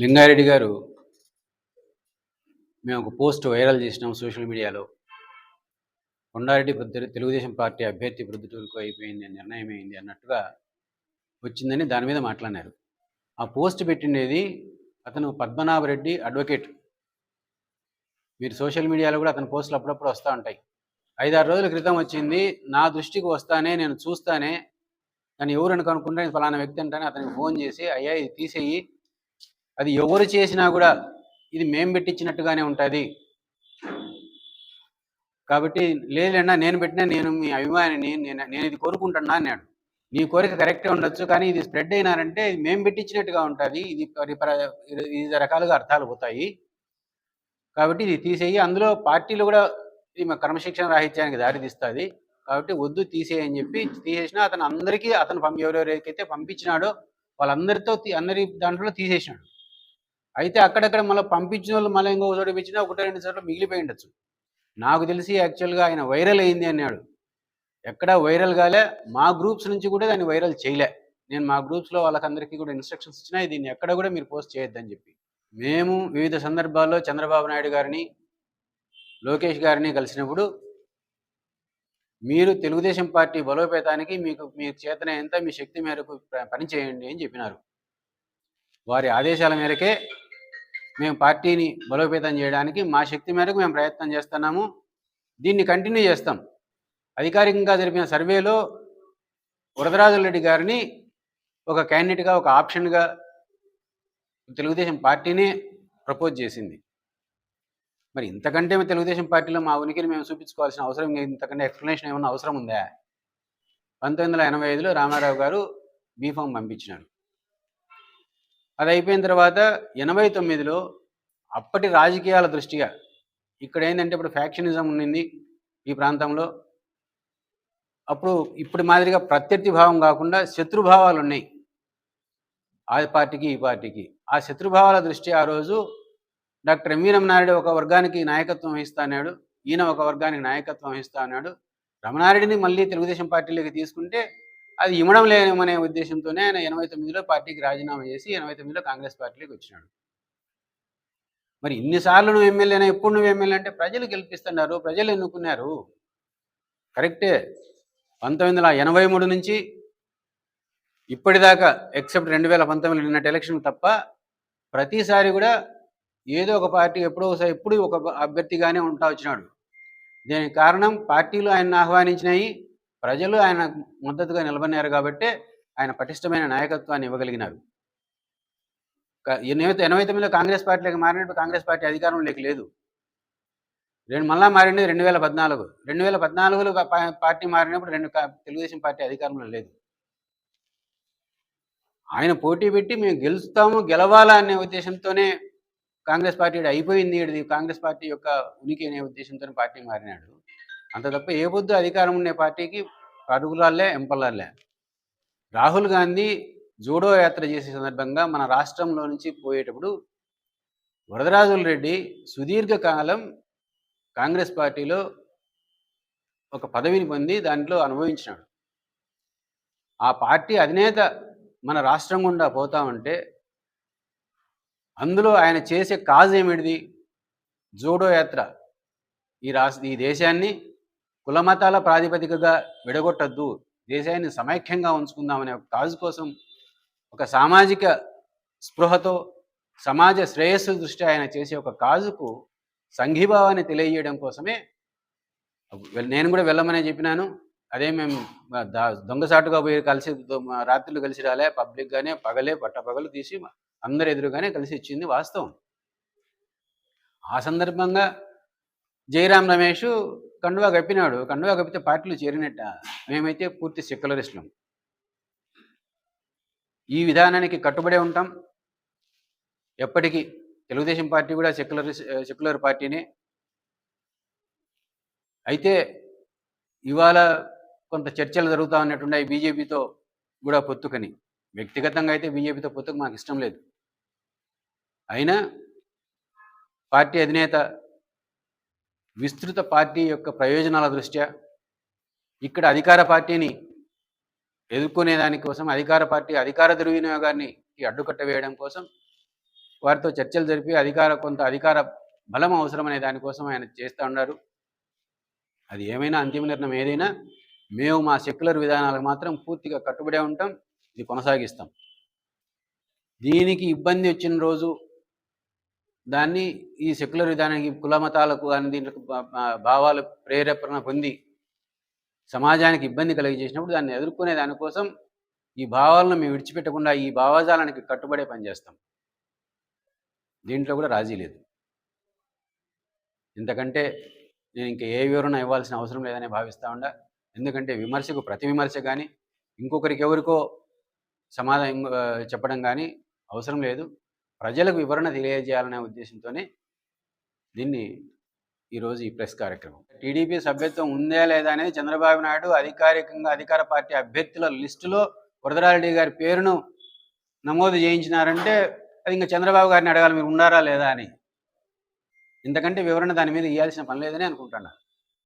లింగారెడ్డి గారు మేము ఒక పోస్ట్ వైరల్ చేసినాం సోషల్ మీడియాలో. కొండారెడ్డి ప్రొద్దు- తెలుగుదేశం పార్టీ అభ్యర్థి ప్రొద్దుటూరుకు అయిపోయింది అని నిర్ణయం అయింది అన్నట్టుగా వచ్చిందని దాని మీద మాట్లాడినారు. ఆ పోస్ట్ పెట్టిండేది అతను పద్మనాభరెడ్డి అడ్వకేట్. మీరు సోషల్ మీడియాలో కూడా అతని పోస్టులు అప్పుడప్పుడు వస్తూ ఉంటాయి. ఐదారు రోజుల క్రితం వచ్చింది నా దృష్టికి వస్తానే నేను చూస్తానే తను ఎవరని కనుక్కుంటే ఫలానా వ్యక్తి అంటానే అతనికి ఫోన్ చేసి అయ్యా ఇది తీసేయి అది ఎవరు చేసినా కూడా ఇది మేము పెట్టించినట్టుగానే ఉంటుంది. కాబట్టి లేదన్నా నేను పెట్టినా నేను మీ అభిమానిని నేను నేను ఇది కోరుకుంటున్నా అన్నాడు. నీ కోరిక కరెక్టే ఉండొచ్చు కానీ ఇది స్ప్రెడ్ అయినారంటే ఇది మేము పెట్టించినట్టుగా ఉంటుంది. ఇది వివిధ రకాలుగా అర్థాలు పోతాయి. కాబట్టి ఇది తీసేయి. అందులో పార్టీలు కూడా ఇది మా క్రమశిక్షణ రాహిత్యానికి దారితీస్తుంది. కాబట్టి వద్దు తీసేయని చెప్పి తీసేసినా అతను అందరికీ అతను పంపి ఎవరెవరికైతే పంపించినాడో వాళ్ళందరితో అందరి దాంట్లో తీసేసినాడు. అయితే అక్కడక్కడ మళ్ళీ పంపించిన వాళ్ళు మళ్ళీ ఇంకో చోట ఇచ్చినా ఒకటో రెండు సార్లు మిగిలిపోయి ఉండొచ్చు. నాకు తెలిసి యాక్చువల్గా ఆయన వైరల్ అయింది అన్నాడు. ఎక్కడ వైరల్ కాలే మా గ్రూప్స్ నుంచి కూడా దాన్ని వైరల్ చేయలే. నేను మా గ్రూప్స్లో వాళ్ళకందరికీ కూడా ఇన్స్ట్రక్షన్స్ ఇచ్చినా దీన్ని ఎక్కడ కూడా మీరు పోస్ట్ చేయొద్దని చెప్పి. మేము వివిధ సందర్భాల్లో చంద్రబాబు నాయుడు గారిని లోకేష్ గారిని కలిసినప్పుడు మీరు తెలుగుదేశం పార్టీ బలోపేతానికి మీకు మీ చేతనైనంత మీ శక్తి మేరకు ప- పనిచేయండి అని చెప్పినారు. వారి ఆదేశాల మేరకే మేము పార్టీని బలోపేతం చేయడానికి మా శక్తి మేరకు మేము ప్రయత్నం చేస్తున్నాము. దీన్ని కంటిన్యూ చేస్తాం. అధికారికంగా జరిపిన సర్వేలో వరదరాజు రెడ్డి గారిని ఒక క్యాండిడేట్గా ఒక ఆప్షన్గా తెలుగుదేశం పార్టీనే ప్రపోజ్ చేసింది. మరి ఇంతకంటే తెలుగుదేశం పార్టీలో మా ఉనికిని మేము చూపించుకోవాల్సిన అవసరం ఇంతకంటే ఎక్స్ప్లెనేషన్ ఏమన్నా అవసరం ఉందా? పంతొమ్మిది వందల ఎనభై ఐదులో రామారావు గారు బీఫామ్ పంపించినారు. అది అయిపోయిన తర్వాత ఎనభై తొమ్మిదిలో అప్పటి రాజకీయాల దృష్ట్యా ఇక్కడ ఏంటంటే ఇప్పుడు ఫ్యాక్షనిజం ఉండింది ఈ ప్రాంతంలో. అప్పుడు ఇప్పుడు మాదిరిగా ప్రత్యర్థి భావం కాకుండా శత్రుభావాలు ఉన్నాయి. ఆ పార్టీకి ఈ పార్టీకి. ఆ శత్రుభావాల దృష్ట్యా ఆ రోజు డాక్టర్ ఎంవి రమణారెడ్డి ఒక వర్గానికి నాయకత్వం వహిస్తా అన్నాడు. ఈయన ఒక వర్గానికి నాయకత్వం వహిస్తా అన్నాడు. రమణారెడ్డిని మళ్ళీ తెలుగుదేశం పార్టీలోకి తీసుకుంటే అది ఇవ్వడం లేనమనే ఉద్దేశంతోనే ఆయన ఎనభై తొమ్మిదిలో పార్టీకి రాజీనామా చేసి ఎనభై తొమ్మిదిలో కాంగ్రెస్ పార్టీలోకి వచ్చినాడు. మరి ఇన్నిసార్లు నువ్వు ఎమ్మెల్యేనా ఎప్పుడు నువ్వు ఎమ్మెల్యే అంటే ప్రజలు గెలిపిస్తున్నారు ప్రజలు ఎన్నుకున్నారు. కరెక్టే. పంతొమ్మిది వందల ఎనభై మూడు నుంచి ఇప్పటిదాకా ఎక్సెప్ట్ రెండు వేల పంతొమ్మిది నిన్నటి ఎలక్షన్ తప్ప ప్రతిసారి కూడా ఏదో ఒక పార్టీ ఎప్పుడో ఒకసారి ఎప్పుడు ఒక అభ్యర్థిగానే ఉంటా వచ్చినాడు. దీనికి కారణం పార్టీలు ఆయన ఆహ్వానించినాయి ప్రజలు ఆయన మద్దతుగా నిలబడినారు కాబట్టి ఆయన పటిష్టమైన నాయకత్వాన్ని ఇవ్వగలిగినారు. ఎనభై ఎనభై తొమ్మిదిలో కాంగ్రెస్ పార్టీలోకి మారినప్పుడు కాంగ్రెస్ పార్టీ అధికారంలోకి లేదు. రెండు మళ్ళా మారింది రెండు వేల పద్నాలుగు. రెండు వేల పద్నాలుగులో పార్టీ మారినప్పుడు రెండు తెలుగుదేశం పార్టీ అధికారంలో లేదు. ఆయన పోటీ పెట్టి మేము గెలుస్తాము గెలవాలా అనే ఉద్దేశంతోనే కాంగ్రెస్ పార్టీ అయిపోయింది. కాంగ్రెస్ పార్టీ యొక్క ఉనికి అనే ఉద్దేశంతో పార్టీ మారినాడు. అంత తప్ప ఏ పొద్దు అధికారం ఉండే పార్టీకి అడుగులాలే ఎంపలాలే రాహుల్ గాంధీ జూడో యాత్ర చేసే సందర్భంగా మన రాష్ట్రంలో నుంచి పోయేటప్పుడు వరదరాజుల రెడ్డి సుదీర్ఘకాలం కాంగ్రెస్ పార్టీలో ఒక పదవిని పొంది దాంట్లో అనుభవించినాడు. ఆ పార్టీ అధినేత మన రాష్ట్రం గుండా పోతా ఉంటే అందులో ఆయన చేసే కాజ్ ఏమిటిది? జోడో యాత్ర. ఈ రాష్ట్ర ఈ దేశాన్ని కులమతాల ప్రాతిపదికగా విడగొట్టద్దు. దేశాన్ని సమైక్యంగా ఉంచుకుందామనే ఒక కాజు కోసం ఒక సామాజిక స్పృహతో సమాజ శ్రేయస్సు దృష్ట్యా ఆయన చేసే ఒక కాజుకు సంఘీభావాన్ని తెలియజేయడం కోసమే నేను కూడా వెళ్ళమనే చెప్పినాను. అదే మేము దొంగసాటుగా పోయి కలిసి రాత్రులు కలిసి రాలే పబ్లిక్గానే పగలే పట్టపగలు తీసి అందరు ఎదురుగానే కలిసి ఇచ్చింది వాస్తవం. ఆ సందర్భంగా జయరాం రమేష్ కండువా కప్పినాడు. కండువా కప్పితే పార్టీలు చేరినట్ట. మేమైతే పూర్తి సెక్యులరిస్టులం. ఈ విధానానికి కట్టుబడే ఉంటాం. ఎప్పటికీ తెలుగుదేశం పార్టీ కూడా సెక్యులర్ సెక్యులర్ పార్టీనే. అయితే ఇవాళ కొంత చర్చలు జరుగుతూ ఉన్నట్టున్నాయి. బీజేపీతో కూడా పొత్తుకని. వ్యక్తిగతంగా అయితే బీజేపీతో పొత్తుకు మాకు ఇష్టం లేదు. అయినా పార్టీ అధినేత విస్తృత పార్టీ యొక్క ప్రయోజనాల దృష్ట్యా ఇక్కడ అధికార పార్టీని ఎదుర్కొనే దానికోసం అధికార పార్టీ అధికార దుర్వినియోగాన్ని అడ్డుకట్ట వేయడం కోసం వారితో చర్చలు జరిపి అధికార కొంత అధికార బలం అవసరమనే దానికోసం ఆయన చేస్తూ ఉన్నారు. అది ఏమైనా అంతిమ నిర్ణయం ఏదైనా మేము మా సెక్యులర్ విధానాలకు మాత్రం పూర్తిగా కట్టుబడే ఉంటాం. ఇది కొనసాగిస్తాం. దీనికి ఇబ్బంది వచ్చిన రోజు దాన్ని ఈ సెక్యులర్ విధానానికి కుల మతాలకు కానీ దీంట్లో భావాలు ప్రేరేపణ పొంది సమాజానికి ఇబ్బంది కలిగజేసినప్పుడు దాన్ని ఎదుర్కొనే దానికోసం ఈ భావాలను మేము విడిచిపెట్టకుండా ఈ భావజాలానికి కట్టుబడే పనిచేస్తాం దీంట్లో కూడా రాజీ లేదు. ఇంతకంటే నేను ఇంకా ఏ వివరణ ఇవ్వాల్సిన అవసరం లేదని భావిస్తా ఉండా. ఎందుకంటే విమర్శకు ప్రతి విమర్శ కానీ ఇంకొకరికి ఎవరికో సమాధానం చెప్పడం కానీ అవసరం లేదు. ప్రజలకు వివరణ తెలియజేయాలనే ఉద్దేశంతోనే దీన్ని ఈరోజు ఈ ప్రెస్ కార్యక్రమం. టీడీపీ సభ్యత్వం ఉందా లేదా అనేది చంద్రబాబు నాయుడు అధికారికంగా అధికార పార్టీ అభ్యర్థుల లిస్టులో వరదరారెడ్డి గారి పేరును నమోదు చేయించినారంటే అది ఇంకా చంద్రబాబు గారిని అడగాలి మీరు ఉన్నారా లేదా అని. ఎందుకంటే వివరణ దాని మీద ఇవ్వాల్సిన పని లేదని అనుకుంటున్నాను